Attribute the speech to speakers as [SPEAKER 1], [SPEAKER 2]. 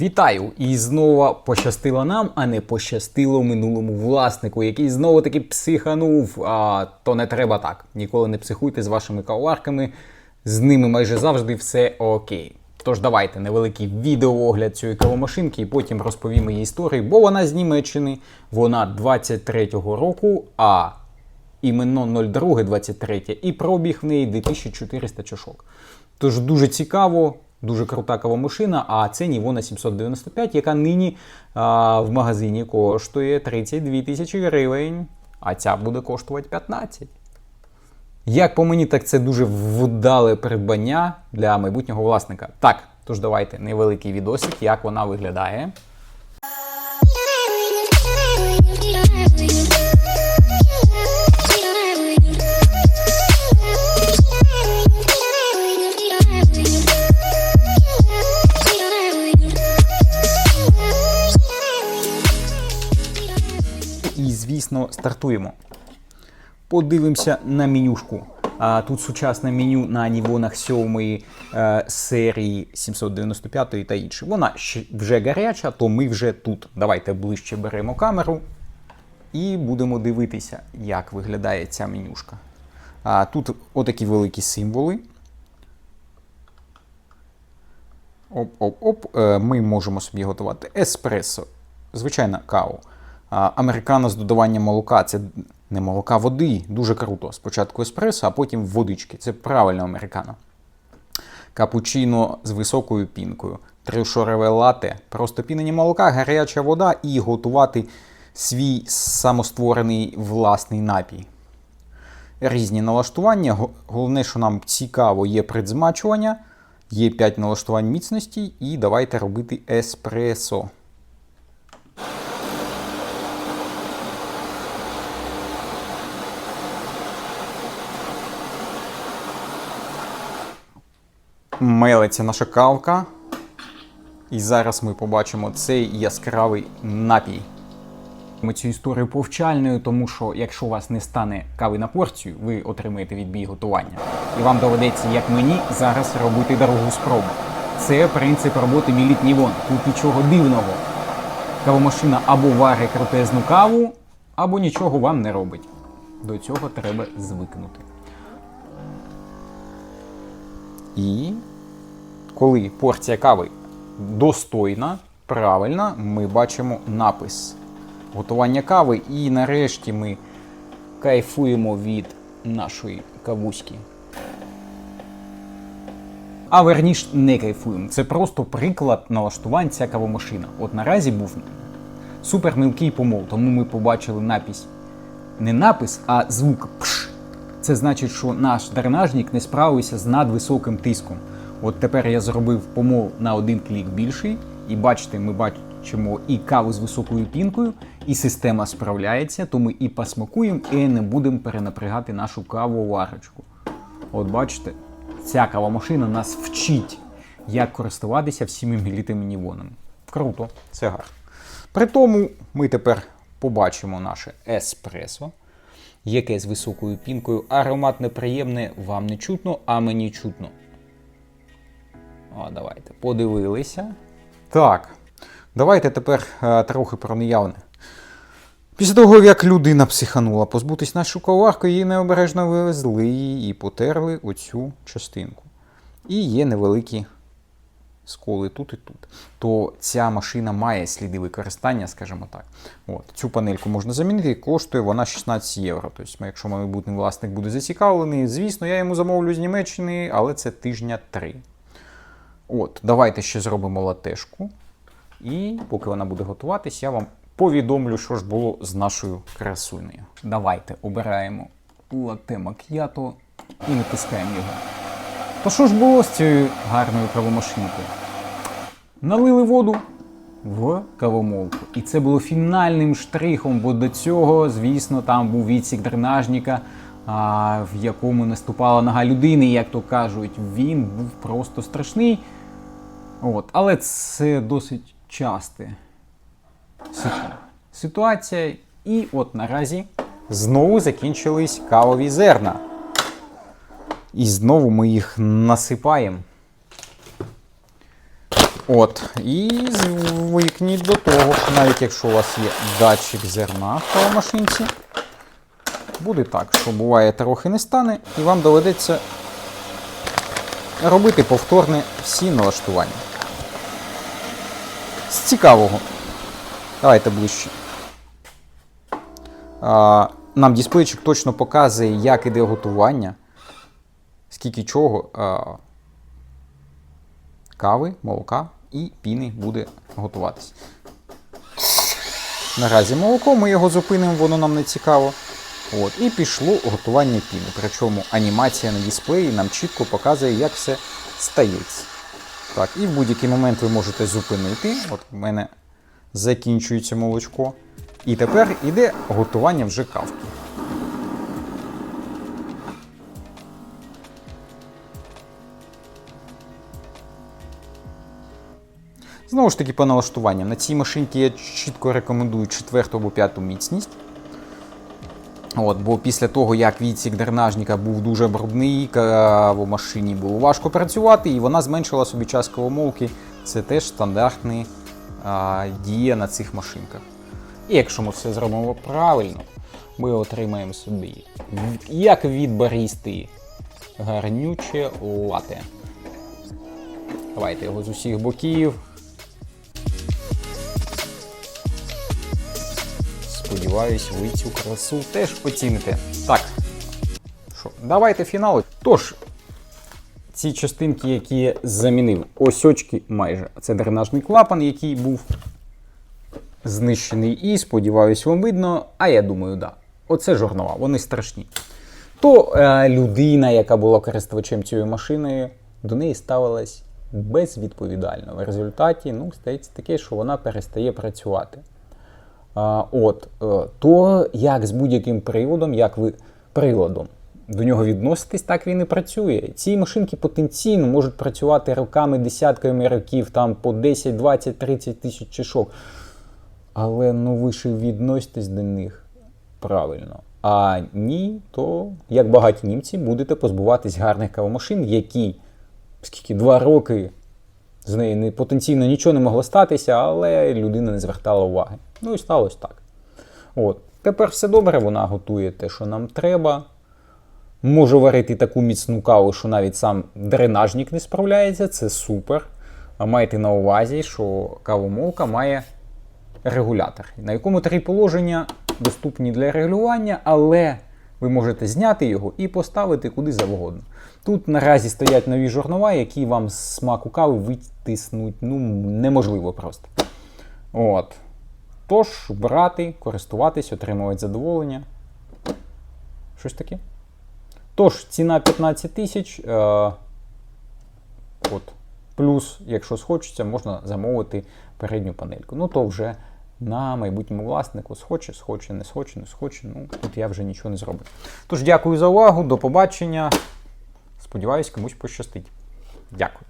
[SPEAKER 1] Вітаю! І знову пощастило нам, а не пощастило минулому власнику, який знову таки психанув. А то не треба так. Ніколи не психуйте з вашими каварками. З ними майже завжди все окей. Тож давайте невеликий відеоогляд цієї кавомашинки і потім розповімо її історію, бо вона з Німеччини, вона 23-го року, а іменно 02-23 і пробіг в неї 2400 чашок. Тож дуже цікаво, дуже крута кавомашина, а це Нівона 795, яка нині а, в магазині коштує 32 тисячі гривень, а ця буде коштувати 15. Як по мені, так це дуже вдале придбання для майбутнього власника. Так, тож давайте невеликий відосик, як вона виглядає. І, звісно, стартуємо. Подивимося на менюшку. А, тут сучасне меню на нівонах 7 е, серії 795 та інші. Вона вже гаряча, то ми вже тут. Давайте ближче беремо камеру і будемо дивитися, як виглядає ця менюшка. А, тут отакі великі символи. Оп-оп-оп. Е, Ми можемо собі готувати еспресо, звичайна каву. Американо з додаванням молока це не молока, води. Дуже круто. Спочатку еспресо, а потім водички. Це правильно американо. Капучино з високою пінкою. Тришорове лате, просто пінені молока, гаряча вода і готувати свій самостворений власний напій. Різні налаштування. Головне, що нам цікаво, є предзмачування, є 5 налаштувань міцності, і давайте робити еспресо. Мелиться наша кавка. І зараз ми побачимо цей яскравий напій. Ми цю історію повчальною, тому що якщо у вас не стане кави на порцію, ви отримаєте відбій готування. І вам доведеться, як мені, зараз робити дорогу спробу. Це принцип роботи Нівон. Тут нічого дивного. Кавомашина або варить крутезну каву, або нічого вам не робить. До цього треба звикнути. І коли порція кави достойна, правильна, ми бачимо напис готування кави, і нарешті ми кайфуємо від нашої кавуськи. А верніш не кайфуємо. Це просто приклад налаштувань ця кавомашина. От наразі був супер мілкий помол, тому ми побачили напис. Не напис, а звук пш. Це значить, що наш дренажник не справився з надвисоким тиском. От тепер я зробив помол на один клік більший, і бачите, ми бачимо і каву з високою пінкою, і система справляється, то ми і посмакуємо, і не будемо перенапрягати нашу кавоварочку. От бачите, ця кавомашина нас вчить, як користуватися всіми мілітими нівонами. Круто, це гарно. При тому ми тепер побачимо наше еспресо, яке з високою пінкою. Аромат неприємний, вам не чутно, а мені чутно. О, давайте подивилися. Так, давайте тепер е, трохи про неявне. Після того, як людина психанула позбутись нашу коварку, її необережно вивезли і потерли оцю частинку. І є невеликі сколи тут і тут. То ця машина має сліди використання, скажімо так. От, цю панельку можна замінити, і коштує вона 16 євро. Тобто, якщо майбутній власник буде зацікавлений, звісно, я йому замовлю з Німеччини, але це тижня три. От, давайте ще зробимо латешку. І поки вона буде готуватись, я вам повідомлю, що ж було з нашою красунею. Давайте обираємо лате мак'ято і натискаємо його. То що ж було з цією гарною кавомашинкою? Налили воду в кавомолку. І це було фінальним штрихом, бо до цього, звісно, там був відсік дренажника, в якому наступала нога людини, як то кажуть, він був просто страшний. От. Але це досить часте ситуація. І от наразі знову закінчились кавові зерна. І знову ми їх насипаємо. От, і звикніть до того, що навіть якщо у вас є датчик зерна в кавомашинці, буде так, що буває трохи не стане, і вам доведеться робити повторне всі налаштування. З цікавого. Давайте ближче. А, нам дисплейчик точно показує, як іде готування, скільки чого а, кави, молока і піни буде готуватись. Наразі молоко, ми його зупинимо, воно нам не цікаво. От, і пішло готування піни. Причому анімація на дисплеї нам чітко показує, як все стається. Так, і в будь-який момент ви можете зупинити. От в мене закінчується молочко. І тепер іде готування вже кавки. Знову ж таки, по налаштуванням. На цій машинці я чітко рекомендую четверту або п'яту міцність. От, бо після того, як відсік дренажника був дуже брудний, в машині було важко працювати, і вона зменшила собі час кавомолки. Це теж стандартна дія на цих машинках. І якщо ми все зробимо правильно, ми отримаємо собі, як від барісти, гарнюче лате. Давайте його з усіх боків. Сподіваюсь, ви цю красу теж оціните. Так. Що, давайте фінал. Тож, ці частинки, які я замінив, ось очки майже. Це дренажний клапан, який був знищений. І сподіваюсь, вам видно. А я думаю, да. Оце жорнова, вони страшні. То е, людина, яка була користувачем цією машиною, до неї ставилась безвідповідально. В результаті ну, стається таке, що вона перестає працювати. От, е, то як з будь-яким приводом, як ви приладом до нього відноситесь, так він і працює. Ці машинки потенційно можуть працювати роками, десятками років, там по 10, 20, 30 тисяч чашок. Але ну ви ж відноситесь до них правильно. А ні, то як багаті німці будете позбуватись гарних кавомашин, які скільки два роки з неї не, потенційно нічого не могло статися, але людина не звертала уваги. Ну і сталося так. От. Тепер все добре, вона готує те, що нам треба. Може варити таку міцну каву, що навіть сам дренажник не справляється, це супер. А майте на увазі, що кавомолка має регулятор, на якому три положення доступні для регулювання, але ви можете зняти його і поставити куди завгодно. Тут наразі стоять нові жорнова, які вам з смаку кави витиснуть ну, неможливо просто. От. Тож, брати, користуватись, отримувати задоволення. Щось таке. Тож, ціна 15 тисяч. Е, от. Плюс, якщо схочеться, можна замовити передню панельку. Ну, то вже на майбутньому власнику схоче, схоче, не схоче, не схоче. Ну, тут я вже нічого не зроблю. Тож, дякую за увагу, до побачення. Сподіваюсь, комусь пощастить. Дякую.